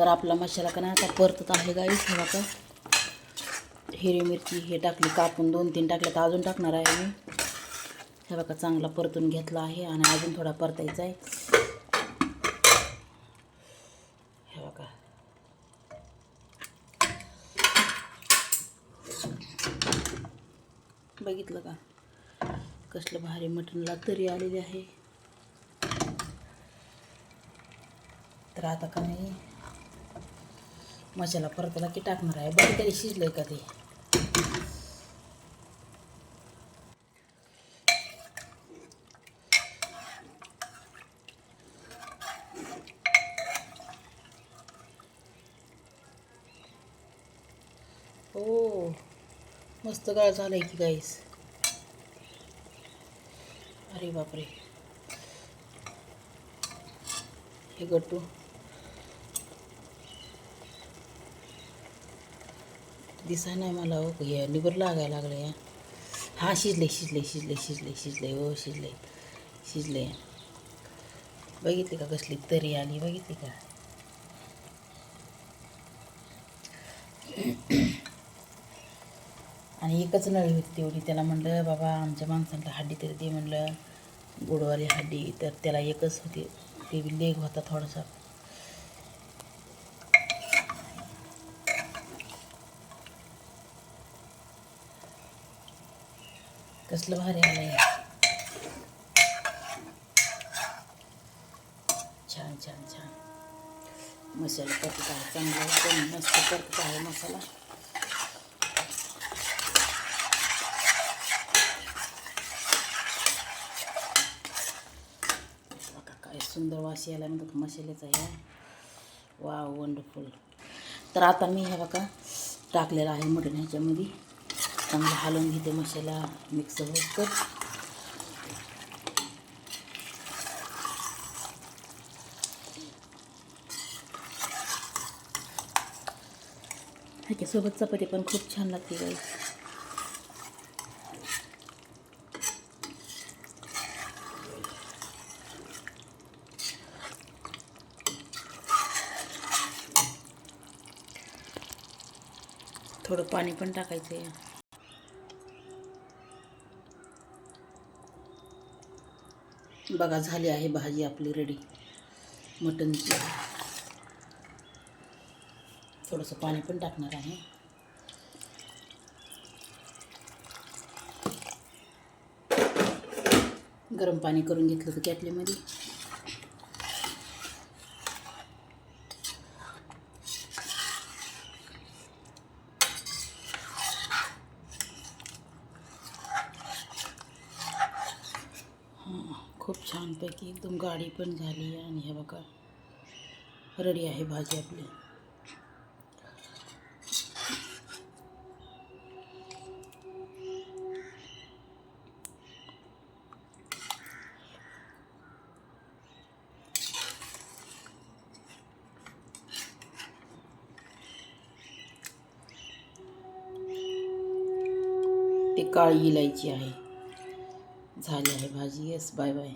तर आपला मसाला का नाही आता परतत आहे गाईस हे का हिरवी मिरची हे टाकली कापून दोन तीन टाकल्या तर अजून टाकणार आहे मी. हे बघा चांगला परतून घेतला आहे आणि अजून थोडा परतायचा आहे. हे बघा. बघितलं का? कसलं भारी मटणला तरी आलेली आहे. तर आता का नाही मसाला परताला की टाकणार आहे. बघ तरी आहे का ते? हो मस्त गाळ झालंय की गाईस अरे बापरे. हे गटू दिसा नाही मला हो हे लिबर लागायला लागलं या हा शिजले शिजले शिजले शिजले शिजले हो शिजले शिजले बघितली का कसली तरी आली बघितली का आणि एकच नळी होती तेवढी त्याला म्हणलं बाबा आमच्या माणसांना हड्डी तरी दे म्हणलं गोडवाली हड्डी तर त्याला एकच होती ते बी लेग होता थोडासा कसलं भारी आलंय छान छान छान. मसाला करत आहे चांगला एकदम मस्त करत आहे मसाला. काय सुंदर वास यायला म्हणतात मसाल्याचा या. वा वंडरफुल तर आता मी हे बघा टाकलेला आहे मटण ह्याच्यामध्ये. चांगलं हलवून घेते मसाला. मिक्स होत ह्याच्यासोबत चपाती पण खूप छान लागते गाई थोडं पाणी पण टाकायचं आहे बघा झाली आहे भाजी आपली रेडी मटनची थोडंसं पाणी पण टाकणार आहे. गरम पाणी करून घेतलं होतं कॅटलीमध्ये. खूप छानपैकी एकदम गाडी पण झाली आहे आणि हे बघा रेडी आहे भाजी आपली. ते काळी इलायची आहे. झाली आहे भाजी. Yes bye bye